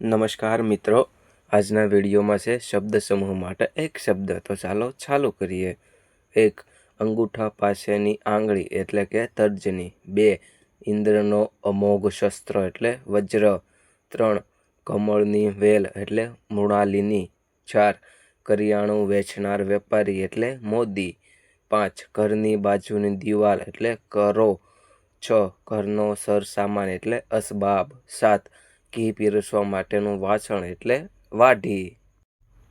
નમસ્કાર મિત્રો. આજના વિડીયોમાં છે શબ્દ સમૂહ માટે એક શબ્દ. તો ચાલો, ચાલુ કરીએ. એક અંગૂઠા પાસેની આંગળી એટલે કે તર્જની. બે ઇન્દ્રનો અમોઘ શસ્ત્ર એટલે વજ્ર. ત્રણ કમળની વેલ એટલે મૃણાલિની. ચાર કરિયાણું વેચનાર વેપારી એટલે મોદી. પાંચ ઘરની બાજુની દિવાલ એટલે કરો. છ ઘરનો સરસામાન એટલે અસબાબ. સાત ઘી પીરસવા માટેનું વાસણ એટલે વાઢી.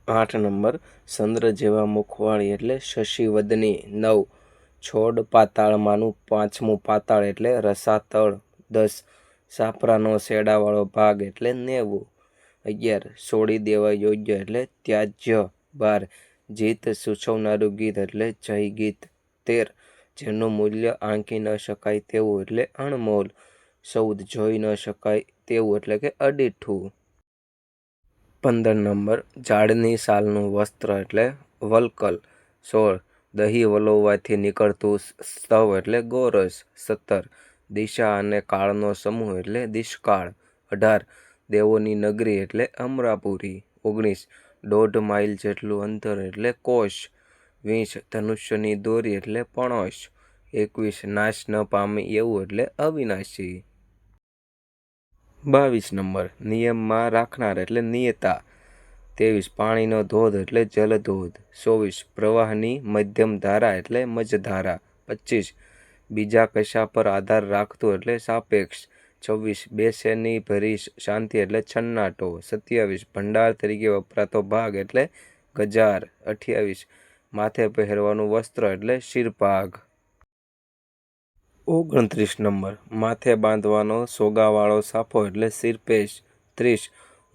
આઠ નંબર ચંદ્ર જેવા મુખવાળી એટલે શશિવદની. નવ, છોડ પાતાળમાંનું પાંચમું પાતાળ એટલે રસાતળ. દસ, સાપરાનો શેડાવાળો ભાગ એટલે નેવું. અગિયાર છોડી દેવા યોગ્ય એટલે ત્યાજ્ય. બાર, જીત સૂચવનારું ગીત એટલે જય ગીત તેર, જેનું મૂલ્ય આંકી ન શકાય તેવું એટલે અણમોલ. ચૌદ, જોઈ ન શકાય તેવું એટલે કે અડીઠું. પંદર નંબર, ઝાડની સાલનું વસ્ત્ર એટલે વલ્કલ. સોળ, દહીં વલોવવાથી નીકળતું સ્તવ એટલે ગોરસ. સત્તર, દિશા અને કાળનો સમૂહ એટલે દિશકાળ. અઢાર, દેવોની નગરી એટલે અમરાપુરી. ઓગણીસ, દોઢ માઇલ જેટલું અંતર એટલે કોશ વીસ, ધનુષ્યની દોરી એટલે પણોશ. એકવીસ, નાશ ન પામે એવું એટલે અવિનાશી. બાવીસ નંબર. નિયમમાં રાખનાર એટલે નિયતા. ત્રેવીસ, પાણીનો ધોધ એટલે જલધોધ. ચોવીસ, પ્રવાહની મધ્યમ ધારા એટલે મજધારા. પચીસ, બીજા કશા પર આધાર રાખતું એટલે સાપેક્ષ. છવ્વીસ, બેસેની ભરી શાંતિ એટલે છન્નાટો. સત્યાવીસ, ભંડાર તરીકે વપરાતો ભાગ એટલે ગજાર. અઠ્યાવીસ, માથે પહેરવાનું વસ્ત્ર એટલે શિરપાઘ ઓગણત્રીસ નંબર. માથે બાંધવાનો સોગાવાળો સાફો એટલે શિરપેશ ત્રીસ.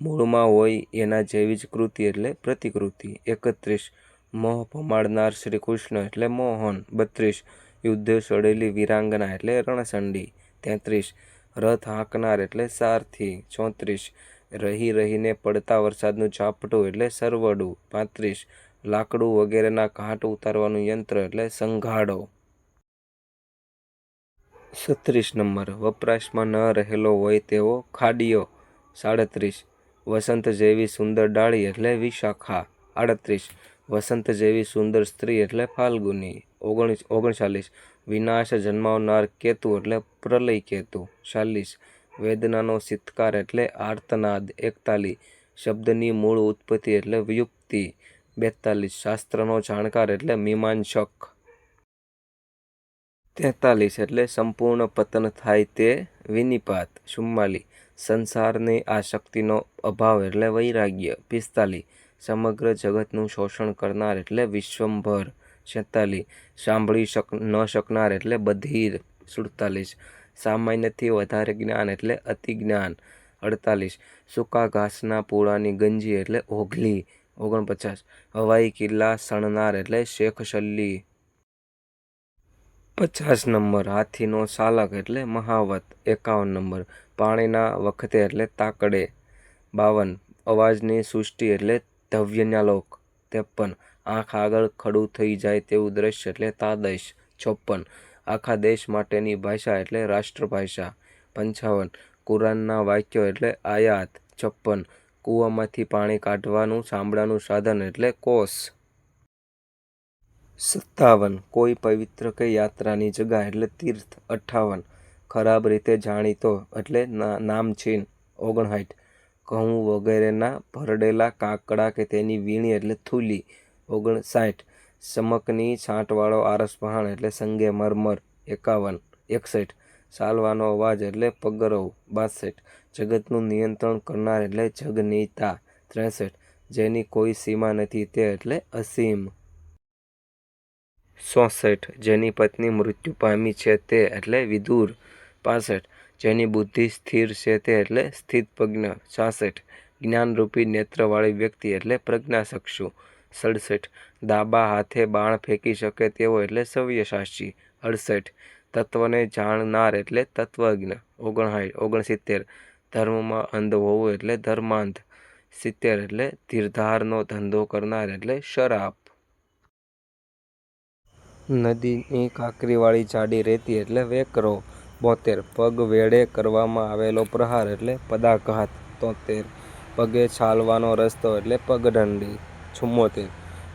મૂળમાં હોય એના જેવી જ કૃતિ એટલે પ્રતિકૃતિ. એકત્રીસ. મોહ પમાડનાર શ્રી કૃષ્ણ એટલે મોહન. બત્રીસ. યુદ્ધ સડેલી વિરાંગના એટલે રણસંડી. તેત્રીસ. રથ હાંકનાર એટલે સારથી. ચોત્રીસ. રહી રહીને પડતા વરસાદનું ઝાપટું એટલે સરવડું. પાંત્રીસ. લાકડું વગેરેના ઘાટ ઉતારવાનું યંત્ર એટલે સંઘાડો. છત્રીસ નંબર. વપરાશમાં ન રહેલો હોય તેવો ખાડીયો. સાડત્રીસ. વસંત જેવી સુંદર ડાળી એટલે વિશાખા. આડત્રીસ. વસંત જેવી સુંદર સ્ત્રી એટલે ફાલ્ગુની. ઓગણીસ, ઓગણચાલીસ. વિનાશ જન્માવનાર કેતુ એટલે પ્રલય કેતુ. ચાલીસ. વેદનાનો સિત્કાર એટલે આર્તનાદ. એકતાલી. શબ્દની મૂળ ઉત્પત્તિ એટલે વ્યુક્તિ. બેતાલીસ. શાસ્ત્રનો જાણકાર એટલે મીમાંસક તેતાલીસ એટલે સંપૂર્ણ પતન થાય તે વિનિપાત ચુમ્માલી સંસારની આશક્તિનો અભાવ એટલે વૈરાગ્ય. પિસ્તાલીસ. સમગ્ર જગતનું શોષણ કરનાર એટલે વિશ્વંભર. છેતાલીસ. સાંભળી શક, ન શકનાર એટલે બધીર. સુડતાલીસ. સામાન્યથી વધારે જ્ઞાન એટલે અતિજ્ઞાન. અડતાલીસ. સૂકા ઘાસના પૂળાની ગંજી એટલે ઓઘલી. ઓગણપચાસ. હવાઈ કિલ્લા સણનાર એટલે શેખ શલ્લી પચાસ નંબર હાથીનો સાલક એટલે મહાવત, એકાવન નંબર, પાણીના વખતે એટલે તાકડે, બાવન, અવાજની સૃષ્ટિ એટલે ધવ્યન્યાલોક ત્રેપન, આંખ આગળ ખડું થઈ જાય તેવું દ્રશ્ય એટલે તાદશ છપ્પન, આખા દેશ માટેની ભાષા એટલે રાષ્ટ્રભાષા, પંચાવન, કુરાનના વાક્યો એટલે આયાત, છપ્પન, કૂવામાંથી પાણી કાઢવાનું ચામડાનું સાધન એટલે કોસ સત્તાવન. કોઈ પવિત્ર કે યાત્રાની જગા એટલે તીર્થ, અઠ્ઠાવન. ખરાબ રીતે જાણીતો એટલે નામચીન ઓગણસાઠ. ઘઉં વગેરેના ભરડેલા કાકડા કે તેની વીણી એટલે થૂલી, ઓગણસાઠ. ચમકની છાંટવાળો આરસપહાણ એટલે સંગે મરમર, એકાવન. એકસઠ. સાલવાનો અવાજ એટલે પગરવ, બાસઠ. જગતનું નિયંત્રણ કરનાર એટલે જગનીતા, ત્રેસઠ. જેની કોઈ સીમા નથી તે એટલે અસીમ. ચોસઠ જેની પત્ની મૃત્યુ પામી છે તે એટલે વિદુર પાસઠ. જેની બુદ્ધિ સ્થિર છે તે એટલે સ્થિતપ્રજ્ઞ. છાસઠ. જ્ઞાનરૂપી નેત્રવાળી વ્યક્તિ એટલે પ્રજ્ઞાચક્ષુ સડસઠ. દાબા હાથે બાણ ફેંકી શકે તેવો એટલે સવ્યસાક્ષી અડસઠ. તત્વને જાણનાર એટલે તત્વજ્ઞ. ઓગણસાઠ. ઓગણસિત્તેર. ધર્મમાં અંધ હોવું એટલે ધર્માંધ. સિત્તેર એટલે ધીરધારનો ધંધો કરનાર એટલે શરાપ નદીની કાંકરીવાળી જાડી રેતી એટલે વેકરો બોતેર. પગ વેળે કરવામાં આવેલો પ્રહાર એટલે પદાઘાત. તોતેર. પગે છાલવાનો રસ્તો એટલે પગદંડી ચુમ્મોતેર.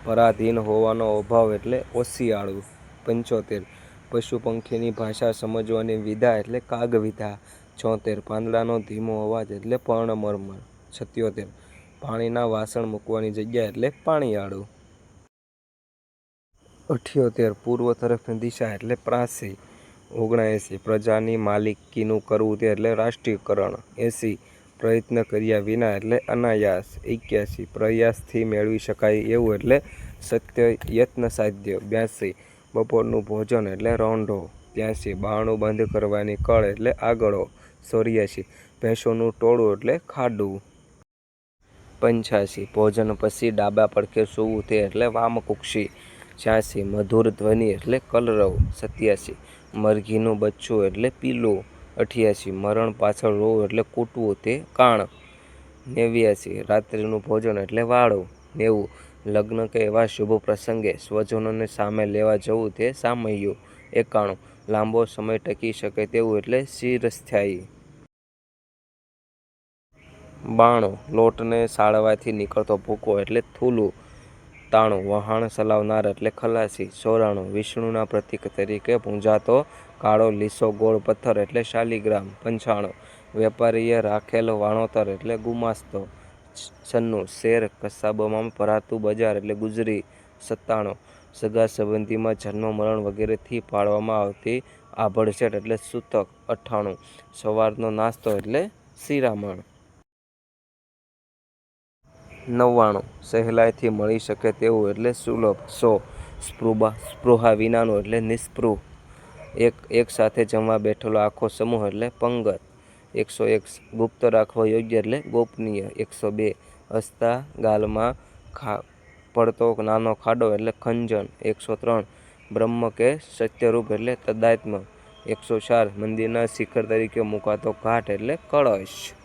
પરાધીન હોવાનો અભાવ એટલે ઓશિયાળું. પંચોતેર. પશુ પંખીની ભાષા સમજવાની વિધા એટલે કાગવિધા. છોતેર પાંદડાનો ધીમો અવાજ એટલે પર્ણમર્મર. છત્યોતેર. પાણીના વાસણ મૂકવાની જગ્યા એટલે પાણીયાળું. અઠ્યોતેર પૂર્વ તરફની દિશા એટલે પ્રાસી, ઓગણએંસી, પ્રજાની માલિકીનું કરવું તે એટલે રાષ્ટ્રીયકરણ. એંસી, પ્રયત્ન કર્યા વિના એટલે અનાયાસ. એક્યાસી, પ્રયાસથી મેળવી શકાય એવું એટલે સત્ય યત્ન સાધ્ય. બ્યાસી, બપોરનું ભોજન એટલે રોંઢો. ત્યાંસી બાણું બંધ કરવાની કળ એટલે આગળો. સોરિયાસી, ભેંસોનું ટોળું એટલે ખાડું. પંચ્યાસી, ભોજન પછી ડાબા પડખે સૂવું તે એટલે વામકુક્ષી. છ્યાસી મધુર ધ્વનિ એટલે કલરવ, સત્યાસી. મરઘીનું બચ્ચું એટલે પીલું. અઠ્યાસી, મરણ પાછળ રોવ એટલે કૂટવું તે કાણ. નેવ્યાસી, રાત્રિનું ભોજન એટલે વાળો. નેવું, લગ્ન કે એવા શુભ પ્રસંગે સ્વજનોને સામે લેવા જવું તે સામયું એકાણું, લાંબો સમય ટકી શકે તેવું એટલે શિરસ્થાયી. બાણું, લોટને સાળવાથી નીકળતો ભૂકો એટલે થૂલું તાણું, વહાણ ચલાવનાર એટલે ખલાસી ચોરાણું વિષ્ણુના પ્રતીક તરીકે પૂંજાતો કાળો લીસો, ગોળ પથ્થર એટલે શાલિગ્રામ પંચાણું વેપારીએ રાખેલો વાણોતર એટલે ગુમાસ્તો, છન્નું, શેર કસાબોમાં ભરાતું બજાર એટલે ગુજરી, સત્તાણું, સગા સંબંધીમાં જન્મ, મરણ વગેરેથી પાડવામાં આવતી આભળસેટ એટલે સૂતક, અઠ્ઠાણું, સવારનો નાસ્તો એટલે શિરામણ. નવ્વાણું સહેલાઈથી મળી શકે તેવું એટલે સુલભ. સો, સ્પૃહા સ્પૃહા વિનાનું એટલે નિસ્પૃહ. એક એક સાથે જમવા બેઠેલો આખો સમૂહ એટલે પંગત. એકસો એક ગુપ્ત રાખવો યોગ્ય એટલે ગોપનીય. એકસો બે હસતા ગાલમાં ખા, પડતો નાનો ખાડો એટલે ખંજન. એકસો ત્રણ, બ્રહ્મ કે સત્યરૂપ એટલે તદાત્મ એકસો ચાર, મંદિરના શિખર તરીકે મુકાતો ઘાટ એટલે કળશ.